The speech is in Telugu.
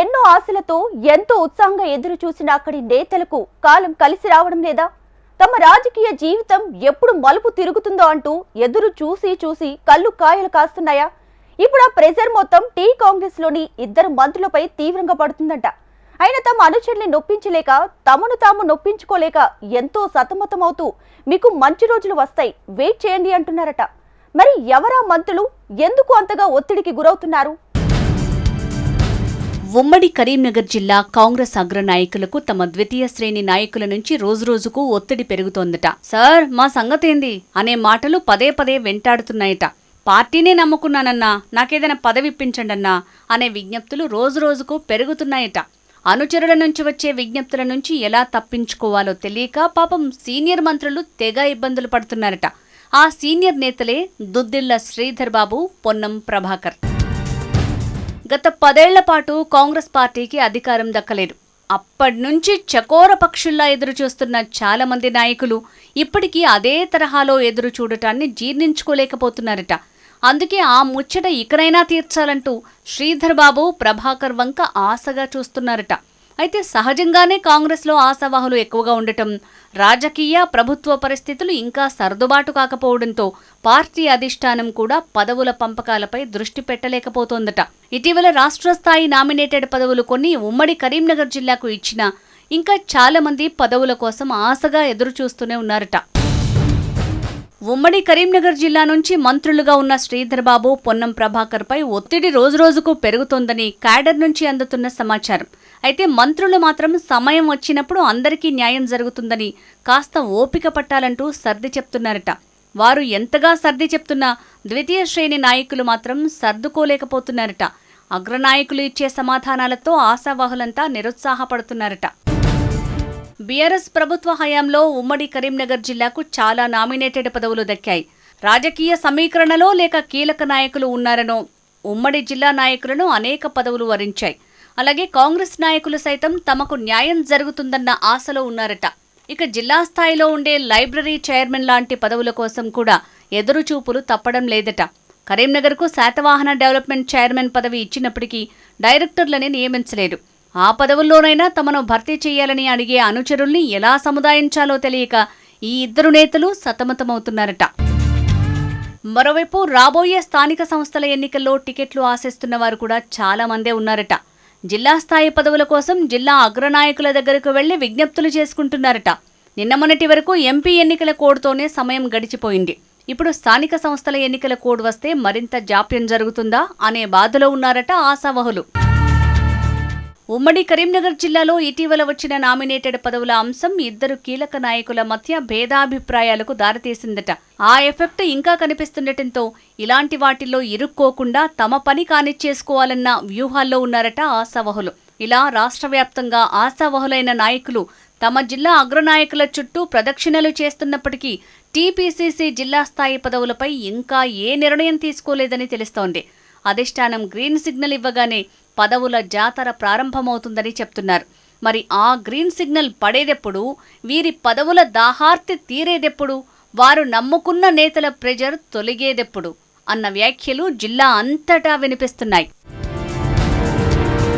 ఎన్నో ఆశలతో ఎంతో ఉత్సాహంగా ఎదురు చూసిన అక్కడి నేతలకు కాలం కలిసి రావడం లేదా? తమ రాజకీయ జీవితం ఎప్పుడు మలుపు తిరుగుతుందో అంటూ ఎదురు చూసి చూసి కళ్ళు కాయలు కాస్తున్నాయా? ఇప్పుడు ఆ ప్రెజర్ మొత్తం టీ కాంగ్రెస్లోని ఇద్దరు మంత్రులపై తీవ్రంగా పడుతుందంట. అయినా తమ అనుచరుల్ని నొప్పించలేక తమను తాము నొప్పించుకోలేక ఎంతో సతమతమవుతూ మీకు మంచి రోజులు వస్తాయి వెయిట్ చేయండి అంటున్నారట. మరి ఎవరా మంత్రులు? ఎందుకు అంతగా ఒత్తిడికి గురవుతున్నారు? ఉమ్మడి కరీంనగర్ జిల్లా కాంగ్రెస్ అగ్ర నాయకులకు తమ ద్వితీయ శ్రేణి నాయకుల నుంచి రోజురోజుకు ఒత్తిడి పెరుగుతోందట. సార్ మా సంగతేంది? అనే మాటలు పదే పదే వెంటాడుతున్నాయట. పార్టీనే నమ్ముకున్నానన్నా నాకేదైనా పదవిప్పించండన్నా అనే విజ్ఞప్తులు రోజురోజుకు పెరుగుతున్నాయట. అనుచరుల నుంచి వచ్చే విజ్ఞప్తుల నుంచి ఎలా తప్పించుకోవాలో తెలియక పాపం సీనియర్ మంత్రులు తెగ ఇబ్బందులు పడుతున్నారట. ఆ సీనియర్ నేతలే దుద్దిళ్ళ శ్రీధర్ బాబు పొన్నం ప్రభాకర్. గత పదేళ్ళ పాటు కాంగ్రెస్ పార్టీకి అధికారం దక్కలేదు. అప్పటి నుంచి చకోర పక్షుల్లా ఎదురు చూస్తున్న చాలామంది నాయకులు ఇప్పటికీ అదే తరహాలో ఎదురు చూడటాన్ని జీర్ణించుకోలేకపోతున్నారట. అందుకే ఆ ముచ్చట ఇకనైనా తీర్చాలంటూ శ్రీధర్ బాబు ప్రభాకర్ వంక ఆశగా చూస్తున్నారట. అయితే సహజంగానే కాంగ్రెస్లో ఆశావాహులు ఎక్కువగా ఉండటం రాజకీయ ప్రభుత్వ పరిస్థితులు ఇంకా సర్దుబాటు కాకపోవడంతో పార్టీ అధిష్టానం కూడా పదవుల పంపకాలపై దృష్టి పెట్టలేకపోతోందట. ఇటీవల రాష్ట్ర స్థాయి నామినేటెడ్ పదవులు కొన్ని ఉమ్మడి కరీంనగర్ జిల్లాకు ఇచ్చిన ఇంకా చాలామంది పదవుల కోసం ఆశగా ఎదురుచూస్తూనే ఉన్నారట. ఉమ్మడి కరీంనగర్ జిల్లా నుంచి మంత్రులుగా ఉన్న శ్రీధర్బాబు పొన్నం ప్రభాకర్పై ఒత్తిడి రోజురోజుకు పెరుగుతోందని క్యాడర్ నుంచి అందుతున్న సమాచారం. అయితే మంత్రులు మాత్రం సమయం వచ్చినప్పుడు అందరికీ న్యాయం జరుగుతుందని కాస్త ఓపిక పట్టాలంటూ సర్ది చెప్తున్నారట. వారు ఎంతగా సర్ది చెప్తున్నా ద్వితీయ శ్రేణి నాయకులు మాత్రం సర్దుకోలేకపోతున్నారట. అగ్రనాయకులు ఇచ్చే సమాధానాలతో ఆశావాహులంతా నిరుత్సాహపడుతున్నారట. బీఆర్ఎస్ ప్రభుత్వ హయాంలో ఉమ్మడి కరీంనగర్ జిల్లాకు చాలా నామినేటెడ్ పదవులు దక్కాయి. రాజకీయ సమీకరణలో లేక కీలక నాయకులు ఉన్నారనో ఉమ్మడి జిల్లా నాయకులను అనేక పదవులు వరించాయి. అలాగే కాంగ్రెస్ నాయకులు సైతం తమకు న్యాయం జరుగుతుందన్న ఆశలో ఉన్నారట. ఇక జిల్లా స్థాయిలో ఉండే లైబ్రరీ చైర్మన్ లాంటి పదవుల కోసం కూడా ఎదురుచూపులు తప్పడం లేదట. కరీంనగర్కు శాతవాహన డెవలప్మెంట్ చైర్మన్ పదవి ఇచ్చినప్పటికీ డైరెక్టర్లని నియమించలేదు. ఆ పదవుల్లోనైనా తమను భర్తీ చేయాలని అడిగే అనుచరుల్ని ఎలా సముదాయించాలో తెలియక ఈ ఇద్దరు నేతలు సతమతమవుతున్నారట. మరోవైపు రాబోయే స్థానిక సంస్థల ఎన్నికల్లో టికెట్లు ఆశిస్తున్న వారు కూడా చాలా మందే ఉన్నారట. జిల్లా స్థాయి పదవుల కోసం జిల్లా అగ్రనాయకుల దగ్గరకు వెళ్ళి విజ్ఞప్తులు చేసుకుంటున్నారట. నిన్న మొన్నటి వరకు ఎంపీ ఎన్నికల కోడ్తోనే సమయం గడిచిపోయింది. ఇప్పుడు స్థానిక సంస్థల ఎన్నికల కోడ్ వస్తే మరింత జాప్యం జరుగుతుందా అనే బాధలో ఉన్నారట ఆశావహులు. ఉమ్మడి కరీంనగర్ జిల్లాలో ఇటీవల వచ్చిన నామినేటెడ్ పదవుల అంశం ఇద్దరు కీలక నాయకుల మధ్య భేదాభిప్రాయాలకు దారితీసిందట. ఆ ఎఫెక్ట్ ఇంకా కనిపిస్తుండటంతో ఇలాంటి వాటిల్లో ఇరుక్కోకుండా తమ పని కానిచ్చేసుకోవాలన్న వ్యూహాల్లో ఉన్నారట ఆశావహులు. ఇలా రాష్ట్ర వ్యాప్తంగా ఆశావహులైన నాయకులు తమ జిల్లా అగ్రనాయకుల చుట్టూ ప్రదక్షిణలు చేస్తున్నప్పటికీ టీపీసీసీ జిల్లా స్థాయి పదవులపై ఇంకా ఏ నిర్ణయం తీసుకోలేదని తెలుస్తోంది. అధిష్టానం గ్రీన్ సిగ్నల్ ఇవ్వగానే పదవుల జాతర ప్రారంభమవుతుందని చెప్తున్నారు. మరి ఆ గ్రీన్ సిగ్నల్ పడేదెప్పుడు? వీరి పదవుల దాహార్తి తీరేదెప్పుడు? వారు నమ్ముకున్న నేతల ప్రెజర్ తొలగేదెప్పుడు? అన్న వ్యాఖ్యలు జిల్లా అంతటా వినిపిస్తున్నాయి.